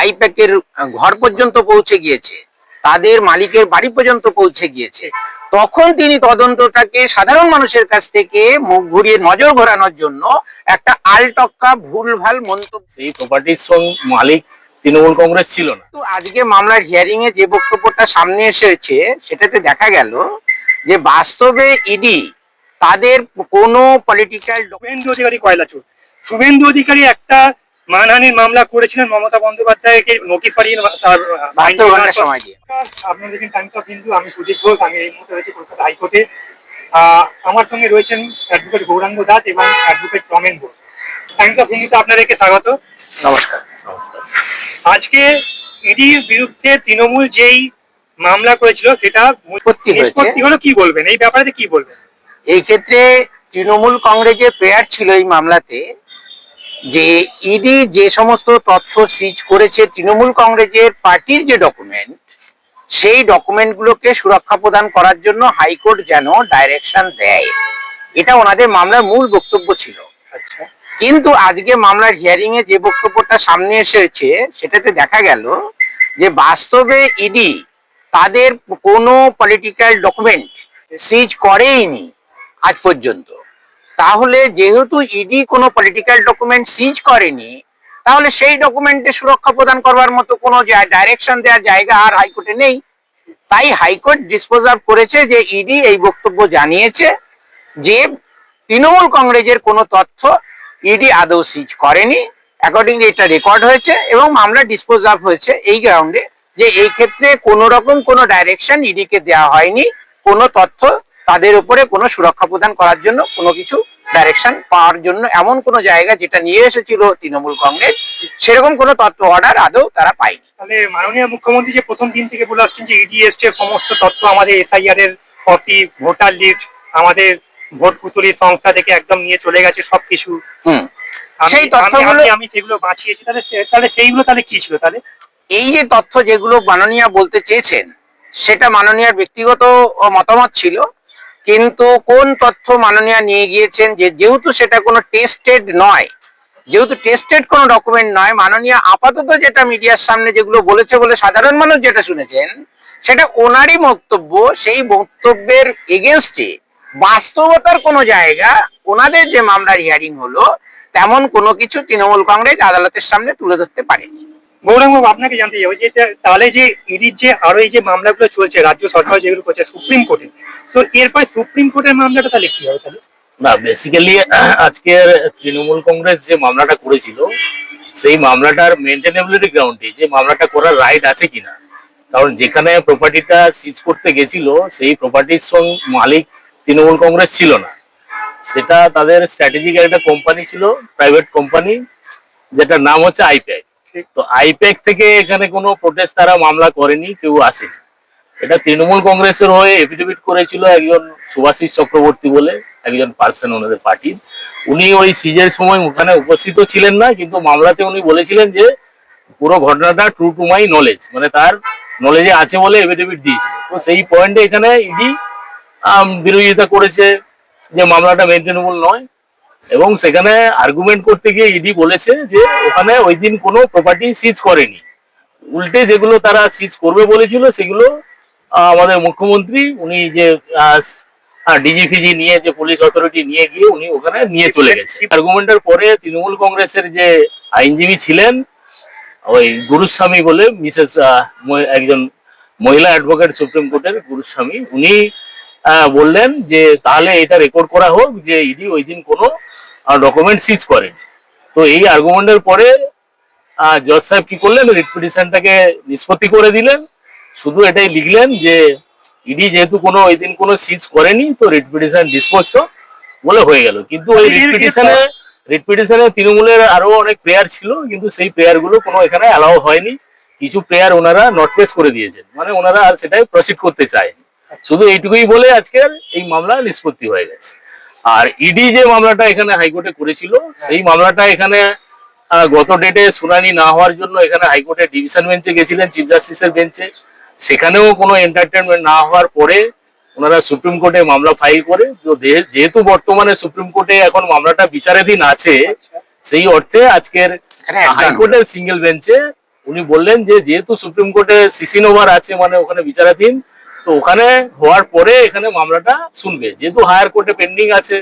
আইপ্যাকের ঘর পর্যন্ত পৌঁছে গিয়েছে তাদের মালিকের বাড়ি পর্যন্ত পৌঁছে গিয়েছে তখন তিনি তদন্তটাকে সাধারণ মানুষের কাছ থেকে মুখ ঘুরিয়ে নজর ঘোরানোর জন্য একটা আলটক্কা ভুলভাল মন্তব্য সেই প্রপার্টির সঙ্গে মালিক তৃণমূল কংগ্রেস ছিল না। তো আজকে মামলার হিয়ারিং এ যে বক্তব্যটা সামনে এসেছে সেটাতে দেখা গেল যে বাস্তবে ইডি তাদের কোনো পলিটিক্যাল শুভেন্দু অধিকারী কয়লা চোর। শুভেন্দু অধিকারী একটা মানহানির মামলা করেছিলেন মমতা বন্দ্যোপাধ্যায়কে নোটিশ পাঠিয়ে তার সময় দিয়ে। আপনারা দেখেন টাইমস অফ হিন্দু আমি সুদীপ ঘোষ আমি এই মুহূর্তে রয়েছি কলকাতা হাইকোর্টে। আমার সঙ্গে রয়েছেন অ্যাডভোকেট গৌরাঙ্গ দাস এবং advocate Ramen Ghosh. Times of হিন্দুতে আপনাদেরকে স্বাগত। নমস্কার। আজকে ইডির বিরুদ্ধে তৃণমূল যেই মামলা করেছিল সেটা। নিষ্পত্তি হলো কি বলবেন? এই ব্যাপারে কি বলবেন? এই ক্ষেত্রে তৃণমূল কংগ্রেসের প্রেয়ার ছিল এই মামলাতে। যে ইডি যে সমস্ত তথ্য সিজ করেছে তৃণমূল কংগ্রেসের পার্টির যে ডকুমেন্ট সেই ডকুমেন্টগুলোকে সুরক্ষা প্রদান করার জন্য হাইকোর্ট যেন ডাইরেকশন দেয়। এটা ওনাদের মামলার মূল বক্তব্য ছিল। আচ্ছা। কিন্তু আজকে মামলার হিয়ারিং এ যে বক্তব্যটা সামনে এসেছে সেটাতে দেখা গেল যে বাস্তবে ইডি তাদের কোনো পলিটিক্যাল ডকুমেন্ট সিজ করেইনি আজ পর্যন্ত। তাহলে যেহেতু ইডি কোনো পলিটিক্যাল ডকুমেন্ট সিজ করেনি, তাহলে সেই ডকুমেন্টে সুরক্ষা প্রদান করবার মতো কোনো ডাইরেকশন দেওয়ার জায়গা আর হাইকোর্টে নেই। তাই হাইকোর্ট ডিসপোজার করেছে যে ইডি এই বক্তব্য জানিয়েছে যে তৃণমূল কংগ্রেসের কোনো তথ্য ইডি আদৌ সিজ করেনি। অ্যাকর্ডিংলি এটা রেকর্ড হয়েছে এবং মামলা ডিসপোজ অফ হয়েছে এই গ্রাউন্ডে যে এই ক্ষেত্রে কোনো রকম কোনো ডাইরেকশন ইডিকে দেওয়া হয়নি, কোনো তথ্য তাদের উপরে কোনো সুরক্ষা প্রদান করার জন্য কোনো কিছু ডাইরেকশন পাওয়ার জন্য এমন কোনো জায়গা যেটা নিয়ে এসেছিল তৃণমূল কংগ্রেস সেরকম কোনো তথ্য অর্ডার আদৌ তারা পায়নি। তাহলে মাননীয় মুখ্যমন্ত্রী যে প্রথম দিন থেকে বলে আসছেন যে ইডি এসছে সমস্ত তথ্য আমাদের এসআইআর এর কপি ভোটার লিস্ট আমাদের ভোট কুতুরি সংস্থা থেকে একদম নিয়ে চলে গেছে সবকিছু। হুম। সেই তথ্যগুলো আমি- আমি সেগুলো বাঁচিয়েছি তাহলে তাহলে সেইগুলো তাহলে কি ছিল তাহলে? এই যে তথ্য যেগুলো মাননীয়া বলতে চেয়েছেন সেটা মাননীয়ার ব্যক্তিগত মতামত ছিল। কিন্তু কোন তথ্য মাননীয়া নিয়ে গিয়েছেন যে যেহেতু সেটা কোনো টেস্টেড নয়, যেহেতু টেস্টেড কোনো ডকুমেন্ট নয়, মাননীয়া আপাতত যেটা মিডিয়ার সামনে যেগুলো বলেছে বলে সাধারণ মানুষ যেটা শুনেছেন, সেটা ওনারই বক্তব্য সেই বক্তব্যের এগেনস্টে বাস্তবতার কোনো জায়গা ওনাদের যে মামলার হিয়ারিং হলো, তেমন কোনো কিছু তৃণমূল কংগ্রেস আদালতের সামনে তুলে ধরতে পারেনি। গৌরাঙ্গ আপনাকে জানতে যাব যে তাহলে যে ইডির যে আরও এই যে মামলাগুলো চলছে, রাজ্য সরকার যেগুলো করছে, সুপ্রিম কোর্টে, তো এরপর সুপ্রিম কোর্টের মামলাটা তাহলে কি হবে তাহলে? না বেসিক্যালি আজকের তৃণমূল কংগ্রেস যে মামলাটা করেছিল, সেই মামলাটার মেনটেনেবিলিটি গ্রাউন্ডে যে মামলাটা করার রাইট আছে কিনা। কারণ যেখানে প্রপার্টিটা সিজ করতে গেছিল, সেই প্রপার্টির সঙ্গে মালিক তৃণমূল কংগ্রেস ছিল না। সেটা তাদের স্ট্র্যাটেজিক একটা কোম্পানি ছিল প্রাইভেট কোম্পানি যেটার নাম হচ্ছে তো আইপ্যাক থেকে এখানে কোনো প্রোটেস্ট তারা মামলা করেনি, কেউ আসেনি। এটা তৃণমূল কংগ্রেসের হয়ে এফিডেভিট করেছিল একজন সুভাষিস চক্রবর্তী বলে, একজন পার্সন ওনাদের পার্টির। উনি ওই সিজের সময় ওখানে উপস্থিত ছিলেন না, কিন্তু মামলাতে উনি বলেছিলেন যে পুরো ঘটনাটা ট্রু টু মাই নলেজ মানে তার নলেজে আছে বলে এফিডেভিট দিয়েছিল। তো সেই পয়েন্টে এখানে ইডি বিরোধিতা করেছে যে মামলাটা মেনটেনেবল নয়। এবং সেখানে আর্গুমেন্ট করতে গিয়ে ইডি বলেছে যে ওখানে ওই দিন কোনো প্রপার্টি সিজ করেনি। উল্টে যেগুলো তারা সিজ করবে বলেছিল, সেগুলো আমাদের মুখ্যমন্ত্রী, উনি যে ডিজিফিজি নিয়ে, যে পুলিশ অথরিটি নিয়ে গিয়ে উনি ওখানে নিয়ে চলে গেছে। আর্গুমেন্টের পরে তৃণমূল কংগ্রেসের যে আইনজীবী ছিলেন, ওই গুরুস্বামী বলে মিসেস একজন মহিলা অ্যাডভোকেট সুপ্রিম কোর্টের গুরুস্বামী, উনি বললেন যে তাহলে এটা রেকর্ড করা হোক যে ইডি ওই দিন কোনো ডকুমেন্ট সিজ করে তো এই আর্গুমেন্টের পরে জজ সাহেব কি করলেন? রিট পিটিশনটাকে নিষ্পত্তি করে দিলেন। শুধু এটাই লিখলেন যে ইডি যেহেতু কোনো ওই দিন কোনো সিজ করেনি তো রিট পিটিশন ডিসপোজড বলে হয়ে গেল। কিন্তু ওই রিট এর- পিটিশনে রিট পিটিশনে তৃণমূলের আরও অনেক প্লেয়ার ছিল কিন্তু সেই প্লেয়ারগুলো কোনো এখানে অ্যালাউ হয়নি। কিছু প্লেয়ার ওনারা নট পেস করে দিয়েছেন। মানে ওনারা আর সেটাই প্রসিড করতে চায়নি। শুধু এইটুকুই বলে আজকের এই মামলা নিষ্পত্তি হয়ে গেছে। আর ইডি যে মামলাটা এখানে হাইকোর্টে করেছিল সেই মামলাটা এখানে গত ডেটে শুনানি না হওয়ার জন্য এখানে হাইকোর্টের ডিভিশন বেঞ্চে গেছিলেন চিফ জাস্টিসের বেঞ্চে সেখানেও কোনো এন্টারটেনমেন্ট না হওয়ার পরে ওনারা সুপ্রিম কোর্টে মামলা ফাইল করে। তো যেহেতু বর্তমানে সুপ্রিম কোর্টে এখন মামলাটা বিচারাধীন আছে সেই অর্থে আজকের হাইকোর্টের সিঙ্গেল বেঞ্চে উনি বললেন যে যেহেতু সুপ্রিম কোর্টে সিসিন ওভার আছে মানে ওখানে বিচারাধীন তো ওখানে হওয়ার পরে এখানে মামলাটা শুনবে। যেহেতু হায়ার কোর্টে পেন্ডিং আছে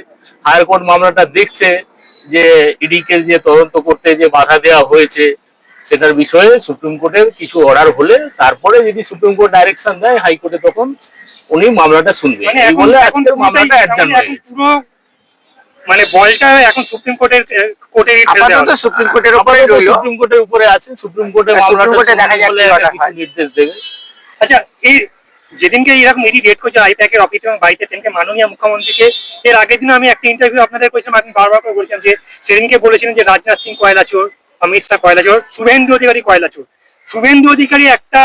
হায়ার কোর্ট মামলাটা দেখছে যে ইডিকে যে তদন্ত করতে যে বাধা দেওয়া হয়েছে সেটার বিষয়ে সুপ্রিম কোর্টের কিছু অর্ডার হলে তারপরে যদি সুপ্রিম কোর্ট ডাইরেকশন দেয় হাইকোর্টে তখন উনি মামলাটা শুনবে। মানে এই এখন বলে আজকের মামলাটা অ্যাডজার্ন হয়ে গেছে। মানে বলটা এখন সুপ্রিম কোর্টের কোর্টে আপাতত সুপ্রিম কোর্টের উপরে রইল। সুপ্রিম কোর্টের উপরে আছে। সুপ্রিম কোর্টে মামলাটা দেখা যাক বলে কি একটা order কিছু হয়। নির্দেশ দেবে। আচ্ছা এই যেদিনকে এরকম ইডি রেড করছে আইপ্যাকের অফিসে এবং বাড়িতে সেদিনকে মাননীয় মুখ্যমন্ত্রীকে এর আগের দিন আমি একটা ইন্টারভিউ আপনাদের করেছিলাম আপনি বারবার করে বলছিলাম যে সেদিনকে বলেছিলেন যে রাজনাথ সিং কয়লা চোর অমিত শাহ কয়লা চোর শুভেন্দু অধিকারী কয়লা চোর শুভেন্দু অধিকারী একটা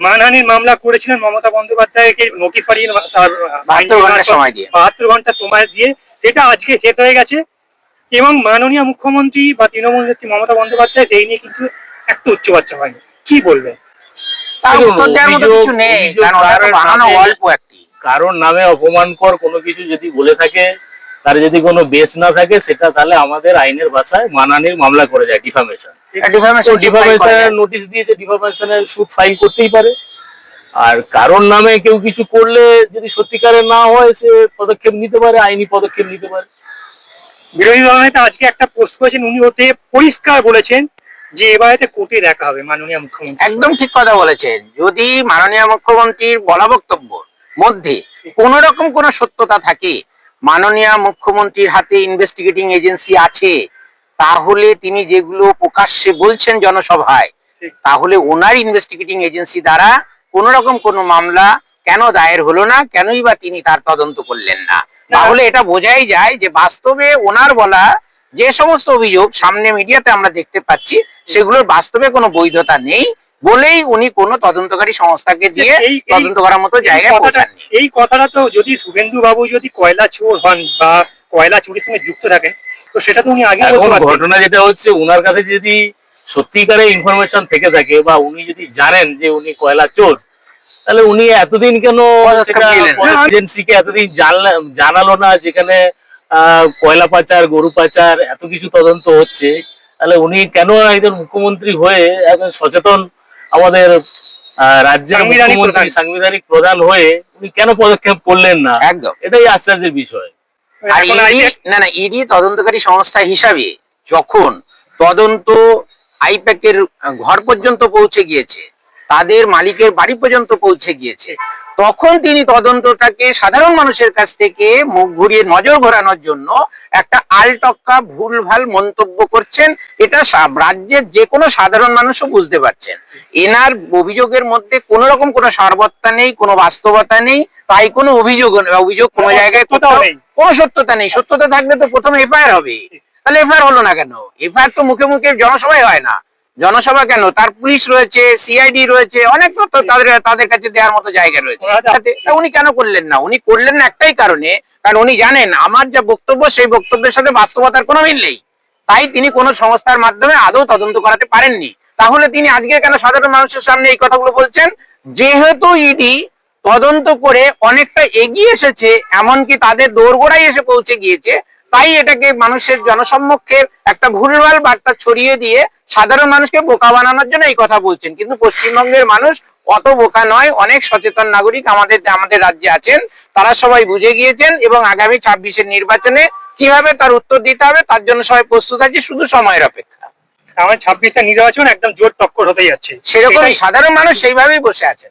মানহানির মামলা করেছিলেন মমতা বন্দ্যোপাধ্যায়কে নোটিশ পাঠিয়ে তার বাহাত্তর ঘণ্টা সময় দিয়ে। বাহাত্তর ঘণ্টা সময় দিয়ে সেটা আজকে শেষ হয়ে গেছে। এবং মাননীয় মুখ্যমন্ত্রী বা তৃণমূল নেত্রী মমতা বন্দ্যোপাধ্যায় সেই নিয়ে কিন্তু একটু উচ্চবাচ্চা হয়নি। কি বলবেন তার উত্তর দেওয়ার মতো কিছু নেই কারণ ওটা তো কারোর বানানো নামে- অল্প একটি কারোর নামে অপমানকর কোনো কিছু যদি বলে থাকে তার যদি কোনো বেস না থাকে সেটা তাহলে আমাদের আইনের ভাষায় মানানির মামলা করে যায় ডিফামেশন ডিফামেশন নোটিশ দিয়েছে ডিফামেশনের সুট ফাইল করতেই পারে। আর কারোর নামে কেউ কিছু করলে যদি সত্যিকারের না হয় সে পদক্ষেপ নিতে পারে আইনি পদক্ষেপ নিতে পারে। বিরোধী দল নেতা আজকে একটা পোস্ট করেছেন উনি ওতে পরিষ্কার বলেছেন যে এবারেতে কোর্টে দেখা হবে মাননীয় মুখ্যমন্ত্রী। একদম ঠিক কথা বলেছেন। যদি মাননীয় মুখ্যমন্ত্রীর বলা বক্তব্য মধ্যে কোন রকম কোন সত্যতা থাকে মাননীয় মুখ্যমন্ত্রীর হাতে ইনভেস্টিগেটিং এজেন্সি আছে তাহলে তিনি যেগুলো প্রকাশ্যে বলছেন জনসভায় তাহলে ওনার ইনভেস্টিগেটিং এজেন্সি দ্বারা কোন রকম কোন মামলা কেন দায়ের হলো না কেনই বা তিনি তার তদন্ত করলেন না। তাহলে এটা বোঝাই যায় যে বাস্তবে ওনার বলা যে সমস্ত অভিযোগ সামনে মিডিয়াতে আমরা দেখতে পাচ্ছি সেগুলোর বাস্তবে কোনো বৈধতা নেই বলেই উনি কোন তদন্তকারী সংস্থাকে দিয়ে তদন্ত করার মতো জায়গায় পৌঁছাননি। এই কথাটা তো যদি শুভেন্দু বাবু যদি কয়লা চোর হন বা কয়লা চুরির সঙ্গে যুক্ত থাকেন তো সেটা তো উনি আগে ঘটনা যেটা হচ্ছে উনার কাছে যদি সত্যিকারের ইনফরমেশন থেকে থাকে বা উনি যদি জানেন যে উনি কয়লা চোর তাহলে উনি এতদিন কেন এজেন্সিকে এতদিন জানলা- জানালো না যেখানে কয়লা পাচার গরু পাচার এত কিছু তদন্ত হচ্ছে। তাহলে উনি কেন একজন মুখ্যমন্ত্রী হয়ে একজন সচেতন আমাদের রাজ্যের সাংবিধানিক মুখ্যমন্ত্রী প্রধান। সাংবিধানিক প্রধান হয়ে উনি কেন পদক্ষেপ করলেন না? একদম। এটাই আশ্চর্যের বিষয়। না না ইডি তদন্তকারী সংস্থা হিসাবে যখন তদন্ত আইপ্যাকের ঘর পর্যন্ত পৌঁছে গিয়েছে তাদের মালিকের বাড়ি পর্যন্ত পৌঁছে গিয়েছে। তখন তিনি তদন্তটাকে সাধারণ মানুষের কাছ থেকে মুখ ঘুরিয়ে নজর ঘোরানোর জন্য একটা আলটক্কা ভুলভাল মন্তব্য করছেন। এটা রাজ্যের যে কোনো সাধারণ মানুষও বুঝতে পারছেন। এনার অভিযোগের মধ্যে কোনো রকম কোনো সারবত্তা নেই কোনো বাস্তবতা নেই তাই কোনো অভিযোগ অভিযোগ কোনো জায়গায় কোথাও নেই। কোনো সত্যতা নেই। সত্যতা থাকলে তো প্রথম এফআইআর হবে। তাহলে এফআইআর হলো না কেন? এফআইআর তো মুখে মুখে জনসভায় হয় না। জনসভা কেন? তার পুলিশ রয়েছে সিআইডি রয়েছে অনেক তথ্য তাদের তাদের কাছে দেওয়ার মতো জায়গা রয়েছে। উনি কেন করলেন না? উনি করলেন না একটাই কারণে কারণ উনি জানেন আমার যা বক্তব্য সেই বক্তব্যের সাথে বাস্তবতার কোনো মিল নেই। তাই তিনি কোনো সংস্থার মাধ্যমে আদৌ তদন্ত করাতে পারেননি। তাহলে তিনি আজকে কেন সাধারণ মানুষের সামনে এই কথাগুলো বলছেন? যেহেতু ইডি তদন্ত করে অনেকটা এগিয়ে এসেছে এমনকি তাদের দোরগোড়ায় এসে পৌঁছে গিয়েছে তাই এটাকে মানুষের জনসম্মুখে একটা ভুলভাল বার্তা ছড়িয়ে দিয়ে সাধারণ মানুষকে বোকা বানানোর জন্য এই কথা বলছেন। কিন্তু পশ্চিমবঙ্গের মানুষ অত বোকা নয় অনেক সচেতন নাগরিক আমাদের আমাদের রাজ্যে আছেন। তারা সবাই বুঝে গিয়েছেন এবং আগামী ছাব্বিশের নির্বাচনে কীভাবে তার উত্তর দিতে হবে তার জন্য সবাই প্রস্তুত আছে শুধু সময়ের অপেক্ষা। আমার ছাব্বিশটা নির্বাচন একদম জোর টক্কর হতে যাচ্ছে। সেরকমই সাধারণ মানুষ সেইভাবেই বসে আছেন।